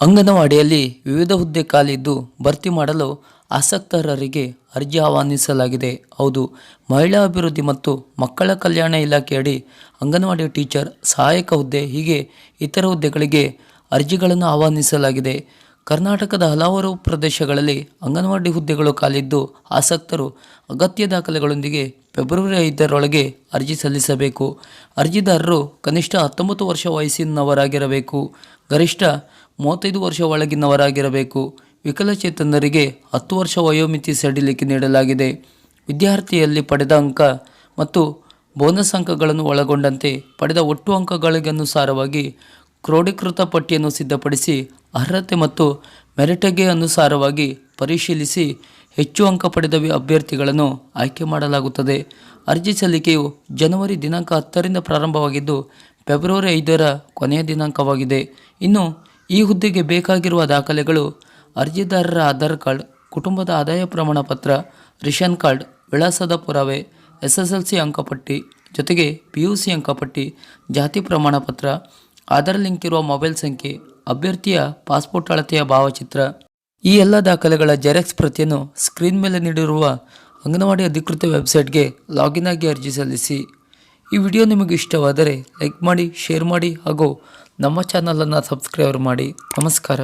ಅಂಗನವಾಡಿಯಲ್ಲಿ ವಿವಿಧ ಹುದ್ದೆ ಖಾಲಿದ್ದು ಭರ್ತಿ ಮಾಡಲು ಆಸಕ್ತರರಿಗೆ ಅರ್ಜಿ ಆಹ್ವಾನಿಸಲಾಗಿದೆ. ಹೌದು, ಮಹಿಳಾ ಅಭಿವೃದ್ಧಿ ಮತ್ತು ಮಕ್ಕಳ ಕಲ್ಯಾಣ ಇಲಾಖೆಯಡಿ ಅಂಗನವಾಡಿ ಟೀಚರ್ ಸಹಾಯಕ ಹುದ್ದೆ, ಹೀಗೆ ಇತರ ಹುದ್ದೆಗಳಿಗೆ ಅರ್ಜಿಗಳನ್ನು ಆಹ್ವಾನಿಸಲಾಗಿದೆ. ಕರ್ನಾಟಕದ ಹಲವಾರು ಪ್ರದೇಶಗಳಲ್ಲಿ ಅಂಗನವಾಡಿ ಹುದ್ದೆಗಳು ಕಾಲಿದ್ದು ಆಸಕ್ತರು ಅಗತ್ಯ ದಾಖಲೆಗಳೊಂದಿಗೆ ಫೆಬ್ರವರಿ ಐದರೊಳಗೆ ಅರ್ಜಿ ಸಲ್ಲಿಸಬೇಕು. ಅರ್ಜಿದಾರರು ಕನಿಷ್ಠ ಹತ್ತೊಂಬತ್ತು ವರ್ಷ ವಯಸ್ಸಿನವರಾಗಿರಬೇಕು. ಗರಿಷ್ಠ ಮೂವತ್ತೈದು ವರ್ಷ ಒಳಗಿನವರಾಗಿರಬೇಕು. ವಿಕಲಚೇತನರಿಗೆ ಹತ್ತು ವರ್ಷ ವಯೋಮಿತಿ ಸಡಿಲಿಕೆ ನೀಡಲಾಗಿದೆ. ವಿದ್ಯಾರ್ಥಿಯಲ್ಲಿ ಪಡೆದ ಅಂಕ ಮತ್ತು ಬೋನಸ್ ಅಂಕಗಳನ್ನು ಒಳಗೊಂಡಂತೆ ಪಡೆದ ಒಟ್ಟು ಅಂಕಗಳಿಗನುಸಾರವಾಗಿ ಕ್ರೋಢೀಕೃತ ಪಟ್ಟಿಯನ್ನು ಸಿದ್ಧಪಡಿಸಿ ಅರ್ಹತೆ ಮತ್ತು ಮೆರಿಟಗೆ ಅನುಸಾರವಾಗಿ ಪರಿಶೀಲಿಸಿ ಹೆಚ್ಚು ಅಂಕ ಪಡೆದ ಅಭ್ಯರ್ಥಿಗಳನ್ನು ಆಯ್ಕೆ ಮಾಡಲಾಗುತ್ತದೆ. ಅರ್ಜಿ ಸಲ್ಲಿಕೆಯು ಜನವರಿ ದಿನಾಂಕ ಹತ್ತರಿಂದ ಪ್ರಾರಂಭವಾಗಿದ್ದು, ಫೆಬ್ರವರಿ ಐದರ ಕೊನೆಯ ದಿನಾಂಕವಾಗಿದೆ. ಇನ್ನು ಈ ಹುದ್ದೆಗೆ ಬೇಕಾಗಿರುವ ದಾಖಲೆಗಳು, ಅರ್ಜಿದಾರರ ಆಧಾರ್ ಕಾರ್ಡ್, ಕುಟುಂಬದ ಆದಾಯ ಪ್ರಮಾಣ ಪತ್ರ, ರೇಷನ್ ಕಾರ್ಡ್, ವಿಳಾಸದ ಪುರಾವೆ ಎಸ್ ಎಸ್ ಎಲ್ ಸಿ ಅಂಕಪಟ್ಟಿ, ಜೊತೆಗೆ ಪಿ ಯು ಸಿ ಅಂಕಪಟ್ಟಿ, ಜಾತಿ ಪ್ರಮಾಣ ಪತ್ರ, ಆಧಾರ್ ಲಿಂಕ್ ಇರುವ ಮೊಬೈಲ್ ಸಂಖ್ಯೆ, ಅಭ್ಯರ್ಥಿಯ ಪಾಸ್ಪೋರ್ಟ್ ಅಳತೆಯ ಭಾವಚಿತ್ರ. ಈ ಎಲ್ಲ ದಾಖಲೆಗಳ ಜೆರಾಕ್ಸ್ ಪ್ರತಿಯನ್ನು ಸ್ಕ್ರೀನ್ ಮೇಲೆ ನೀಡಿರುವ ಅಂಗನವಾಡಿ ಅಧಿಕೃತ ವೆಬ್ಸೈಟ್ಗೆ ಲಾಗಿನ್ ಆಗಿ ಅರ್ಜಿ ಸಲ್ಲಿಸಿ. ಈ ವಿಡಿಯೋ ನಿಮಗೆ ಇಷ್ಟವಾದರೆ ಲೈಕ್ ಮಾಡಿ ಶೇರ್ ಮಾಡಿ ಹಾಗೂ ನಮ್ಮ ಚಾನಲನ್ನು ಸಬ್ಸ್ಕ್ರೈಬ್ ಮಾಡಿ. ನಮಸ್ಕಾರ.